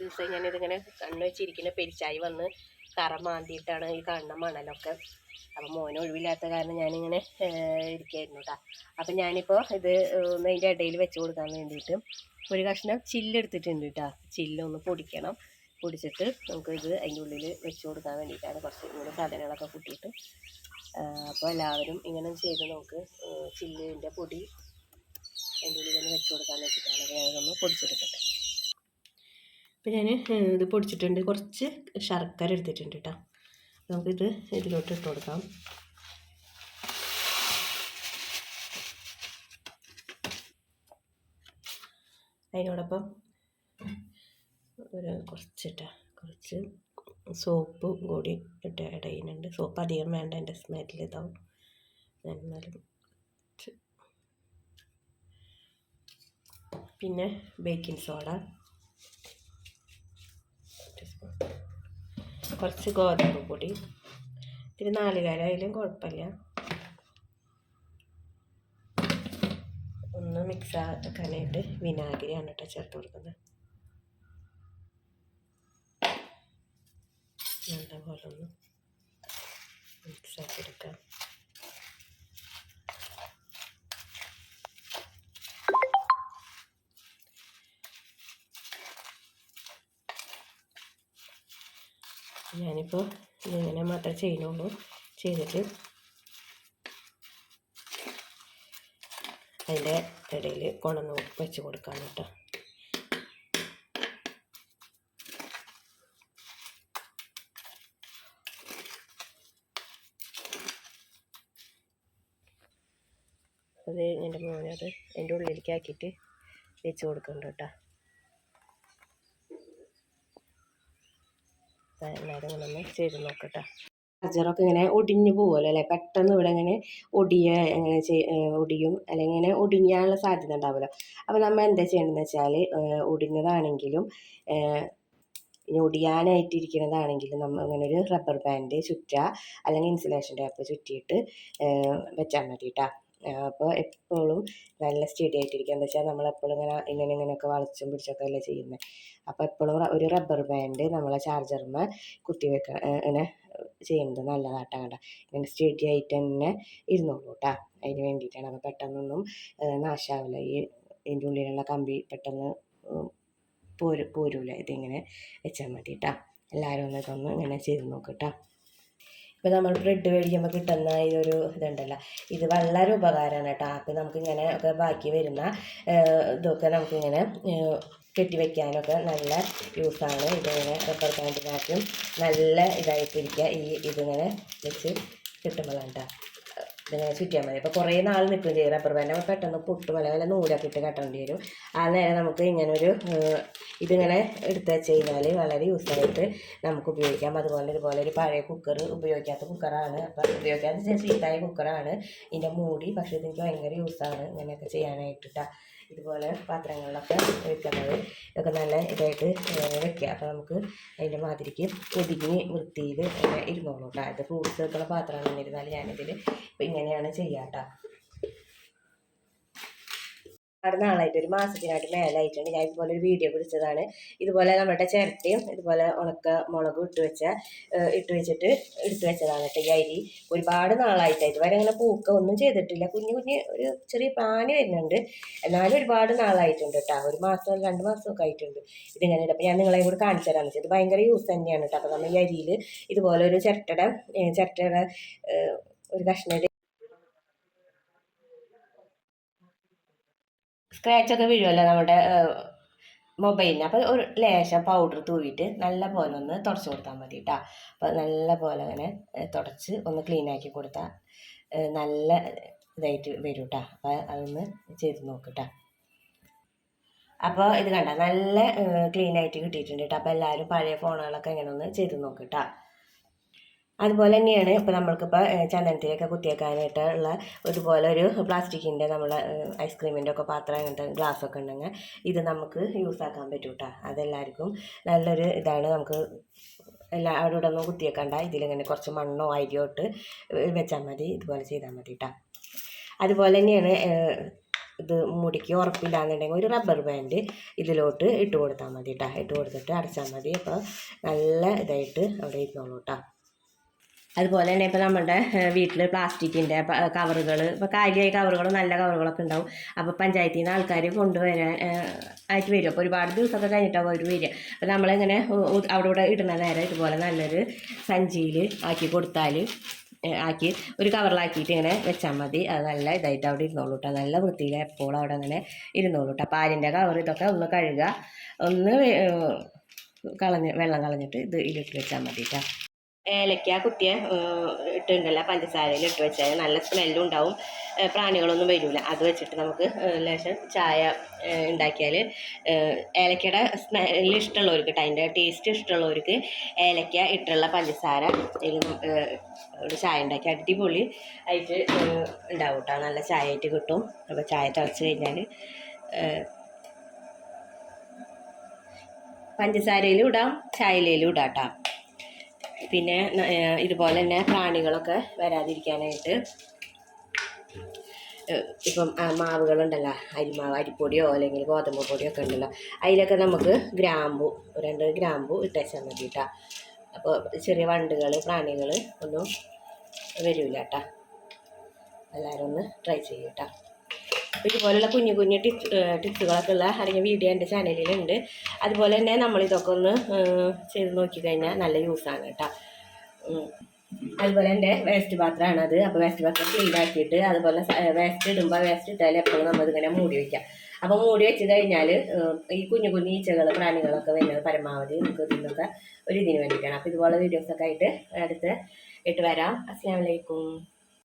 ദിവസമായി ഞാനിതിങ്ങനെ കണ്ണ് വെച്ചിരിക്കുന്ന പെരിച്ചായി വന്ന് കറ മാന്തിയിട്ടാണ് ഈ കാണുന്ന മണലൊക്കെ. അപ്പം മോന് ഒഴിവില്ലാത്ത കാരണം ഞാനിങ്ങനെ ഇരിക്കായിരുന്നു കേട്ടോ അപ്പം ഞാനിപ്പോൾ ഇത് ഒന്ന് അതിന്റെ ഇടയിൽ വെച്ച് കൊടുക്കാൻ വേണ്ടിയിട്ട് ഒരു കഷ്ണം ചില്ലെടുത്തിട്ടുണ്ട് കേട്ടോ ചില്ലൊന്ന് പൊടിക്കണം. പൊടിച്ചിട്ട് നമുക്ക് ഇത് അതിന്റെ ഉള്ളിൽ വെച്ച് കൊടുക്കാൻ വേണ്ടിയിട്ടാണ് കുറച്ച് ഇങ്ങനെ സാധനങ്ങളൊക്കെ കൂട്ടിയിട്ട്. അപ്പോൾ എല്ലാവരും ഇങ്ങനെ ചെയ്ത് നമുക്ക് ചില്ലിന്റെ പൊടി അതിന്റെ ഉള്ളിൽ തന്നെ വെച്ച് കൊടുക്കാൻ വെച്ചിട്ടാണ് അപ്പോൾ പൊടിച്ചെടുക്കട്ടെ. അപ്പോൾ ഞാൻ ഇത് പൊടിച്ചിട്ടുണ്ട്. കുറച്ച് ശർക്കര എടുത്തിട്ടുണ്ട് കേട്ടോ. നമുക്കിത് ഇതിലോട്ട് ഇട്ട് കൊടുക്കാം. അതിനോടൊപ്പം ഒരു കുറച്ചിട്ട കുറച്ച് സോപ്പ് കൂടി ഇട്ട് ആഡ് ചെയ്യുന്നുണ്ട്. സോപ്പ് അധികം വേണ്ട എന്റെ സ്മെല്ല് ഇതാവും. എന്നാലും പിന്നെ ബേക്കിംഗ് സോഡ കുറച്ച് ഗോതമ്പ് പൊടി. ഇത്തിരി നാളികേരായാലും കുഴപ്പമില്ല. ഒന്ന് മിക്സ് ആക്കാനായിട്ട് വിനാഗിരിയാണ് കേട്ടോ ചേർത്ത് കൊടുക്കുന്നത്. നല്ലപോലെ ഒന്ന് മിക്സ് ആക്കി എടുക്കാം. ഞാനിപ്പോൾ ഇങ്ങനെ മാത്രമേ ചെയ്യുന്നുള്ളൂ. ചെയ്തിട്ട് അതിന്റെ ഇടയിൽ കൊണന്ന് വെച്ച് കൊടുക്കാൻ കേട്ടോ. അത് എന്റെ മോനത് എന്റെ ഉള്ളിലേക്ക് ആക്കിയിട്ട് വെച്ച് കൊടുക്കുന്നുണ്ട് കേട്ടോ. എല്ലാവരും ഒന്ന് ചെയ്ത് നോക്കട്ടെ. ചാർജറൊക്കെ ഇങ്ങനെ ഒടിഞ്ഞു പോകുമല്ലോ അല്ലേ? പെട്ടെന്ന് ഇവിടെ ഇങ്ങനെ ഒടിയ അങ്ങനെ ഒടിയും അല്ലെങ്കിൽ ഇങ്ങനെ ഒടിഞ്ഞാനുള്ള സാധ്യത ഉണ്ടാവുമല്ലോ. അപ്പോൾ നമ്മൾ എന്താ ചെയ്യേണ്ടതെന്ന് വെച്ചാൽ ഒടിഞ്ഞതാണെങ്കിലും ഇനി ഒടിയാനായിട്ടിരിക്കുന്നതാണെങ്കിലും നമ്മൾ അങ്ങനെ ഒരു റബ്ബർ ബാൻഡ് ചുറ്റുക അല്ലെങ്കിൽ ഇൻസുലേഷൻ ടേപ്പ് ചുറ്റിയിട്ട് വെച്ചാൽ മതി കേട്ടോ അപ്പോൾ എപ്പോഴും നല്ല സ്റ്റഡി ആയിട്ടിരിക്കുക. എന്താ വെച്ചാൽ നമ്മളെപ്പോഴും ഇങ്ങനെ ഇങ്ങനെ ഇങ്ങനെയൊക്കെ വളച്ചും പിടിച്ചൊക്കെ അല്ലേ ചെയ്യുന്നത് അപ്പോൾ എപ്പോഴും ഒരു റബ്ബർ ബാൻഡ് നമ്മളെ ചാർജറിന്മേ കുത്തി വെക്കുക ഇങ്ങനെ ചെയ്യുന്നത് നല്ലതാട്ടോ കേട്ടോ ഇങ്ങനെ സ്റ്റഡി ആയിട്ട് തന്നെ ഇരുന്നോളൂ കേട്ടോ അതിന് വേണ്ടിയിട്ടാണ്. അപ്പോൾ പെട്ടെന്നൊന്നും നാശാവില്ല. ഈ ഇതിന്റെ ഉള്ളിലുള്ള കമ്പി പെട്ടെന്ന് പോരു പോരൂല. ഇതിങ്ങനെ വെച്ചാൽ മതി കേട്ടോ എല്ലാവരും ഒന്ന് ഇങ്ങനെ ചെയ്ത് നോക്കട്ടോ ഇപ്പോൾ നമ്മൾ ബ്രെഡ് മേടിക്കുമ്പോൾ കിട്ടുന്ന ഈ ഒരു ഇതുണ്ടല്ലോ. ഇത് വളരെ ഉപകാരമാണ് കേട്ടോ. അപ്പോൾ നമുക്കിങ്ങനെ ഒക്കെ ബാക്കി വരുന്ന ഇതൊക്കെ നമുക്കിങ്ങനെ കെട്ടിവെക്കാനൊക്കെ നല്ല യൂസാണ് ഇതിങ്ങനെ റബ്ബർ ബാൻഡിനാക്കും നല്ല ഇതായിട്ടിരിക്കുക. ഈ ഇതിങ്ങനെ വെച്ച് കിട്ടുമ്പോഴാണ് കേട്ടോ. ഇതിങ്ങനെ ചുറ്റിയാൽ മതി. അപ്പോൾ കുറേ നാൾ നിൽക്കുകയും ചെയ്യും റബ്ബർ ബാൻഡ് നമ്മൾ പെട്ടെന്ന് പൊട്ടും. അല്ലെങ്കിൽ നൂലൊക്കെ ഇട്ട് കെട്ടേണ്ടി വരും. ആ നേരം നമുക്ക് ഇങ്ങനെ ഒരു ഇതിങ്ങനെ എടുത്ത് വെച്ച് കഴിഞ്ഞാൽ വളരെ യൂസ്ഫുള്ളായിട്ട് നമുക്ക് ഉപയോഗിക്കാം. അതുപോലെ ഇതുപോലെ ഒരു പഴയ കുക്കർ ഉപയോഗിക്കാത്ത കുക്കറാണ് അപ്പം ഉപയോഗിക്കാത്ത ചീത്തായ കുക്കറാണ് ഇതിന്റെ മൂടി പക്ഷേ ഇതെനിക്ക് ഭയങ്കര യൂസാണ് ഇങ്ങനെയൊക്കെ ചെയ്യാനായിട്ടിട്ടാ. ഇതുപോലെ പാത്രങ്ങളിലൊക്കെ വെക്കുന്നത്. ഇതൊക്കെ നല്ല ഇതായിട്ട് വെക്കുക അപ്പോൾ നമുക്ക് അതിന്റെ മാതിരിക്ക് ഒതുങ്ങി വൃത്തിയിൽ ഇരുന്നോളൂ കേട്ടോ ഇത് ഫ്രൂട്ട്സ് വെക്കുന്ന പാത്രമാണ് എന്നിരുന്നാൽ ഞാനിതിൽ ഇപ്പം ഇങ്ങനെയാണ് ചെയ്യുക കേട്ടോ ഒരുപാട് നാളായിട്ട് ഒരു മാസത്തിനായിട്ട് മേലായിട്ടുണ്ട്. ഞാൻ ഇതുപോലെ ഒരു വീഡിയോ പിടിച്ചതാണ്. ഇതുപോലെ നമ്മുടെ ചിരട്ടയും ഇതുപോലെ ഉണക്ക മുളകും ഇട്ട് വെച്ച ഇട്ട് വെച്ചിട്ട് എടുത്തു വെച്ചതാണ് കേട്ടോ ഈ അരി. ഒരുപാട് നാളായിട്ട്. ഇതുവരെ അങ്ങനെ പൂക്ക ഒന്നും ചെയ്തിട്ടില്ല. കുഞ്ഞു കുഞ്ഞ് ഒരു ചെറിയ പ്രാണി വരുന്നുണ്ട്. എന്നാലും ഒരുപാട് നാളായിട്ടുണ്ട് കേട്ടോ. ഒരു മാസം രണ്ട് മാസമൊക്കെ ആയിട്ടുണ്ട് ഇതിങ്ങനെ അപ്പോൾ ഞാൻ നിങ്ങളെ കൂടി കാണിച്ചു തരാമെന്ന് വെച്ചാൽ ഇത് ഭയങ്കര യൂസ് തന്നെയാണ് കേട്ടോ. അപ്പോൾ നമ്മൾ ഈ അരിയിൽ ഇതുപോലെ ഒരു ചിരട്ടയുടെ ചിരട്ടയുടെ ഒരു കഷ്ണം സ്ക്രാച്ചൊക്കെ വീഴുമല്ലോ നമ്മുടെ മൊബൈലിന് അപ്പോൾ ഒരു ലേശം പൗഡർ തൂവിയിട്ട് നല്ല പോലെ ഒന്ന് തുടച്ച് കൊടുത്താൽ മതി കേട്ടോ അപ്പോൾ നല്ല പോലെ അങ്ങനെ തുടച്ച് ഒന്ന് ക്ലീൻ ആക്കി കൊടുത്താൽ നല്ല ഇതായിട്ട് വരും കേട്ടോ അപ്പോൾ അതൊന്ന് ചെയ്ത് നോക്കട്ടോ അപ്പോൾ ഇത് കണ്ട നല്ല ക്ലീൻ ആയിട്ട് കിട്ടിയിട്ടുണ്ട് കേട്ടോ അപ്പോൾ എല്ലാവരും പഴയ ഫോണുകളൊക്കെ ഇങ്ങനെ ഒന്ന് ചെയ്ത് നോക്കട്ടോ അതുപോലെ തന്നെയാണ് ഇപ്പോൾ നമ്മൾക്കിപ്പോൾ ചന്ദനത്തിലൊക്കെ കുത്തിയേക്കാനായിട്ടുള്ള ഇതുപോലെ ഒരു പ്ലാസ്റ്റിക്കിന്റെ നമ്മൾ ഐസ്ക്രീമിന്റെ ഒക്കെ പാത്രം അങ്ങനത്തെ ഗ്ലാസ്സൊക്കെ ഉണ്ടെങ്കിൽ ഇത് നമുക്ക് യൂസ് ആക്കാൻ പറ്റും കേട്ടോ അതെല്ലാവർക്കും നല്ലൊരു ഇതാണ്. നമുക്ക് എല്ലാ അവിടെ ഇവിടെ ഒന്നും കുത്തിയേക്കണ്ട ഇതിലിങ്ങനെ കുറച്ച് മണ്ണോ അരിയോ ഇട്ട് വെച്ചാൽ മതി. ഇതുപോലെ ചെയ്താൽ മതി കേട്ടോ അതുപോലെ തന്നെയാണ് ഇത് മുടിക്ക് ഉറപ്പില്ലാന്നുണ്ടെങ്കിൽ ഒരു റബ്ബർ ബാൻഡ് ഇതിലോട്ട് ഇട്ട് കൊടുത്താൽ മതി കേട്ടോ ഇട്ട് കൊടുത്തിട്ട് അടച്ചാൽ മതി. അപ്പോൾ നല്ല ഇതായിട്ട് അവിടെ ഇരുന്നോളൂ കേട്ടോ അതുപോലെ തന്നെ ഇപ്പോൾ നമ്മുടെ വീട്ടിൽ പ്ലാസ്റ്റിക്കിന്റെ കവറുകൾ ഇപ്പോൾ കാര്യമായ കവറുകൾ നല്ല കവറുകളൊക്കെ ഉണ്ടാവും. അപ്പോൾ പഞ്ചായത്തിൽ നിന്ന് ആൾക്കാർ കൊണ്ടുവരാൻ ആയിട്ട് വരും. അപ്പോൾ ഒരുപാട് ദിവസമൊക്കെ കഴിഞ്ഞിട്ടാവും അവർ വരിക അപ്പോൾ നമ്മളിങ്ങനെ അവിടെ ഇവിടെ ഇടുന്ന നേരം ഇതുപോലെ നല്ലൊരു സഞ്ചിയിൽ ആക്കി കൊടുത്താൽ ആക്കി ഒരു കവറിലാക്കിയിട്ട് ഇങ്ങനെ വെച്ചാൽ മതി. അത് നല്ല ഇതായിട്ട് അവിടെ ഇരുന്നോളൂ കേട്ടോ നല്ല വൃത്തിയിൽ എപ്പോഴും അവിടെ അങ്ങനെ ഇരുന്നോളൂ കേട്ടോ പാലിന്റെ കവർ ഇതൊക്കെ ഒന്ന് കഴുകുക ഒന്ന് കളഞ്ഞ് വെള്ളം കളഞ്ഞിട്ട് ഇത് ഇതിട്ട് വെച്ചാൽ മതി കേട്ടോ ഏലക്ക കുത്തിയ ഇട്ടുണ്ടല്ല പഞ്ചസാരയിൽ ഇട്ട് വെച്ചാൽ നല്ല സ്മെല്ലും ഉണ്ടാവും. പ്രാണികളൊന്നും വരില്ല അത് വെച്ചിട്ട് നമുക്ക് ലേശം ചായ ഉണ്ടാക്കിയാൽ ഏലക്കയുടെ സ്മെല്ല് ഇഷ്ടമുള്ളവർക്ക് അതിന്റെ ടേസ്റ്റ് ഇഷ്ടമുള്ളവർക്ക് ഏലക്ക ഇട്ടുള്ള പഞ്ചസാര ഒരു ചായ ഉണ്ടാക്കി അടിപൊളി ആയിട്ട് ഉണ്ടാവും കേട്ടോ നല്ല ചായ ആയിട്ട് കിട്ടും. അപ്പോൾ ചായ തിളച്ച് കഴിഞ്ഞാൽ പഞ്ചസാരയിലും ഇടാം ചായയിലും ഇടാം കേട്ടോ പിന്നെ ഇതുപോലെ തന്നെ പ്രാണികളൊക്കെ വരാതിരിക്കാനായിട്ട്. ഇപ്പം മാവുകളുണ്ടല്ലോ. അരിമാവ് അരിപ്പൊടിയോ അല്ലെങ്കിൽ ഗോതമ്പ് പൊടിയോ ഒക്കെ ഉണ്ടല്ലോ. അതിലൊക്കെ നമുക്ക് ഗ്രാമ്പു രണ്ട് ഗ്രാമ്പു ഇട്ടേച്ചാൽ മതി കേട്ടോ അപ്പോൾ ചെറിയ വണ്ടുകൾ പ്രാണികൾ ഒന്നും വരില്ല കേട്ടോ എല്ലാവരും ഒന്ന് ട്രൈ ചെയ്യും ഇതുപോലുള്ള കുഞ്ഞു കുഞ്ഞു ടിപ്സ് ടിപ്സുകളൊക്കെ ഉള്ള അല്ലെങ്കിൽ വീഡിയോ എന്റെ ചാനലിലുണ്ട്. അതുപോലെ തന്നെ നമ്മളിതൊക്കെ ഒന്ന് ചെയ്ത് നോക്കിക്കഴിഞ്ഞാൽ നല്ല യൂസാണ് കേട്ടോ. അതുപോലെ എന്റെ വേസ്റ്റ് പാത്രമാണ് അത്. അപ്പോൾ വേസ്റ്റ് പാത്രം ക്ലീൻ ആക്കിയിട്ട് അതുപോലെ വേസ്റ്റ് ഇടുമ്പോൾ വേസ്റ്റ് ഇട്ടാൽ എപ്പോഴും നമ്മളിതിങ്ങനെ മൂടി വയ്ക്കാം അപ്പോൾ മൂടി വെച്ച് കഴിഞ്ഞാൽ ഈ കുഞ്ഞു കുഞ്ഞു ഈച്ചകൾ പ്രാണികളൊക്കെ വരുന്നത് പരമാവധി നമുക്ക് ഇതിനൊക്കെ ഒരു ഇതിന് വേണ്ടിയിട്ടാണ്. അപ്പോൾ ഇതുപോലെ വീഡിയോസൊക്കെ ആയിട്ട് അടുത്ത് ഇട്ട് വരാം. അസ്സാം വലൈക്കും